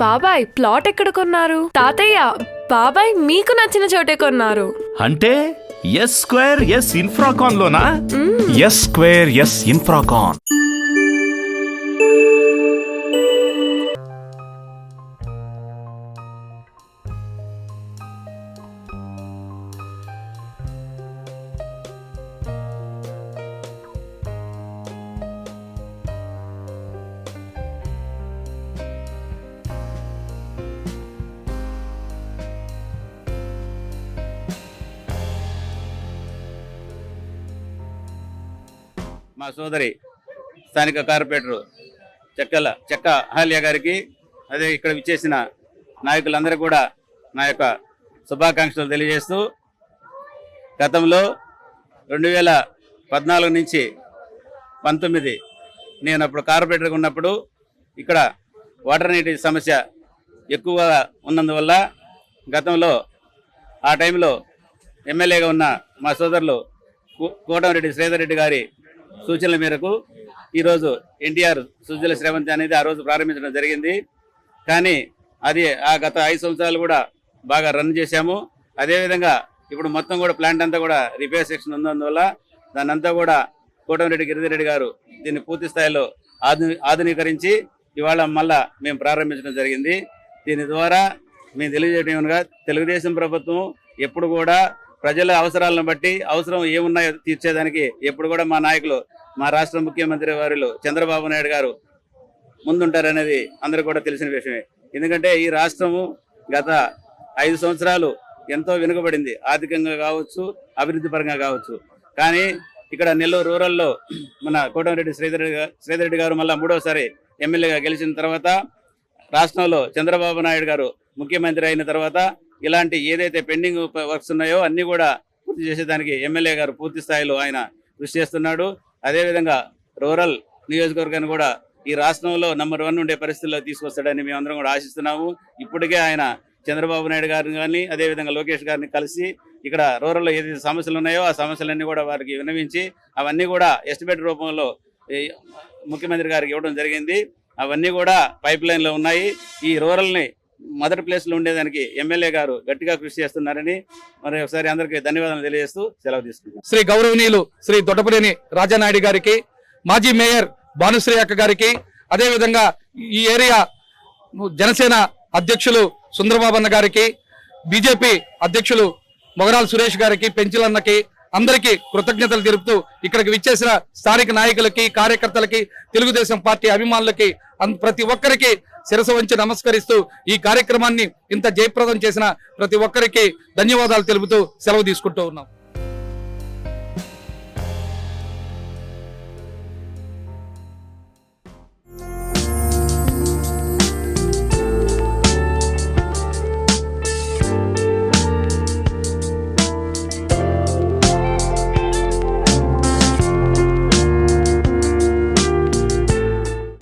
బాబాయ్ ప్లాట్ ఎక్కడ కొన్నారు? తాతయ్య బాబాయ్ మీకు నచ్చిన చోటే కొన్నారు. అంటే ఎస్ స్క్వేర్ ఎస్ ఇన్ఫ్రాకాన్ లోనా? ఎస్ స్క్వేర్ ఎస్ ఇన్ఫ్రాకాన్ మా సోదరి స్థానిక కార్పొరేటర్ చెక్కల చెక్క అహల్య గారికి అదే ఇక్కడ విచ్చేసిన నాయకులందరూ కూడా నా యొక్క శుభాకాంక్షలు తెలియజేస్తూ గతంలో రెండు వేల పద్నాలుగు నుంచి పంతొమ్మిది నేను అప్పుడు కార్పొరేటర్గా ఉన్నప్పుడు ఇక్కడ వాటర్ నీటి సమస్య ఎక్కువగా ఉన్నందువల్ల గతంలో ఆ టైంలో ఎమ్మెల్యేగా ఉన్న మా సోదరులు కో- కోటమిరెడ్డి శ్రీధర్ రెడ్డి గారి సూచనల మేరకు ఈరోజు ఎన్టీఆర్ సుజల శ్రవంతి అనేది ఆ రోజు ప్రారంభించడం జరిగింది. కానీ అది ఆ గత ఐదు సంవత్సరాలు కూడా బాగా రన్ చేశాము. అదేవిధంగా ఇప్పుడు మొత్తం కూడా ప్లాంట్ అంతా కూడా రిపేర్ సెక్షన్ ఉన్నందువల్ల దాని అంతా కూడా కోటమిరెడ్డి గిరిధిరెడ్డి గారు దీన్ని పూర్తి స్థాయిలో ఆధుని ఆధునీకరించి ఇవాళ మళ్ళా మేము ప్రారంభించడం జరిగింది. దీని ద్వారా మేము తెలియజేయడం తెలుగుదేశం ప్రభుత్వం ఎప్పుడు కూడా ప్రజల అవసరాలను బట్టి అవసరం ఏమున్నాయో తీర్చేదానికి ఎప్పుడు కూడా మా నాయకులు మా రాష్ట్ర ముఖ్యమంత్రి వారిలో చంద్రబాబు నాయుడు గారు ముందుంటారనేది అందరూ కూడా తెలిసిన విషయమే. ఎందుకంటే ఈ రాష్ట్రము గత ఐదు సంవత్సరాలు ఎంతో వెనుకబడింది. ఆర్థికంగా కావచ్చు అభివృద్ధి పరంగా కావచ్చు. కానీ ఇక్కడ నెల్లూరు రూరల్లో మన కోటమిరెడ్డి శ్రీధర్ రెడ్డి శ్రీధర్ రెడ్డి గారు మళ్ళీ మూడోసారి ఎమ్మెల్యేగా గెలిచిన తర్వాత రాష్ట్రంలో చంద్రబాబు నాయుడు గారు ముఖ్యమంత్రి అయిన తర్వాత ఇలాంటి ఏదైతే పెండింగ్ వర్క్స్ ఉన్నాయో అన్ని కూడా పూర్తి చేసేదానికి ఎమ్మెల్యే గారు పూర్తి స్థాయిలో ఆయన కృషి చేస్తున్నాడు. అదేవిధంగా రూరల్ నియోజకవర్గాన్ని కూడా ఈ రాష్ట్రంలో నంబర్ వన్ ఉండే పరిస్థితుల్లో తీసుకొస్తాడని మేమందరం కూడా ఆశిస్తున్నాము. ఇప్పటికే ఆయన చంద్రబాబు నాయుడు గారిని కానీ అదేవిధంగా లోకేష్ గారిని కలిసి ఇక్కడ రూరల్లో ఏదైతే సమస్యలు ఉన్నాయో ఆ సమస్యలన్నీ కూడా వారికి విన్నవించి అవన్నీ కూడా ఎస్టిమేట్ రూపంలో ముఖ్యమంత్రి గారికి ఇవ్వడం జరిగింది. అవన్నీ కూడా పైప్ లైన్లో ఉన్నాయి. ఈ రూరల్ని మొదటి ప్లేస్లో ఉండేదానికి ఎమ్మెల్యే గారు గట్టిగా కృషి చేస్తున్నారని మరి ఒకసారి అందరికీ ధన్యవాదాలు తెలియజేస్తూ సెలవు తీసుకుంటాం శ్రీ గౌరవనీయులు శ్రీ దొడ్డపనేని రాజానాయుడు గారికి మాజీ మేయర్ భానుశ్రీ అక్క గారికి అదేవిధంగా ఈ ఏరియా జనసేన అధ్యక్షులు సుందరబాబన్న గారికి బీజేపీ అధ్యక్షులు మొగరాల్ సురేష్ గారికి పెంచిలన్నకి అందరికీ కృతజ్ఞతలు తెలుపుతూ ఇక్కడికి విచ్చేసిన స్థానిక నాయకులకి కార్యకర్తలకి తెలుగుదేశం పార్టీ అభిమానులకి ప్రతి ఒక్కరికి శిరస వంచి నమస్కరిస్తూ ఈ కార్యక్రమాన్ని ఇంత జయప్రదం చేసిన ప్రతి ఒక్కరికి ధన్యవాదాలు తెలుపుతూ సెలవు తీసుకుంటూ ఉన్నాం.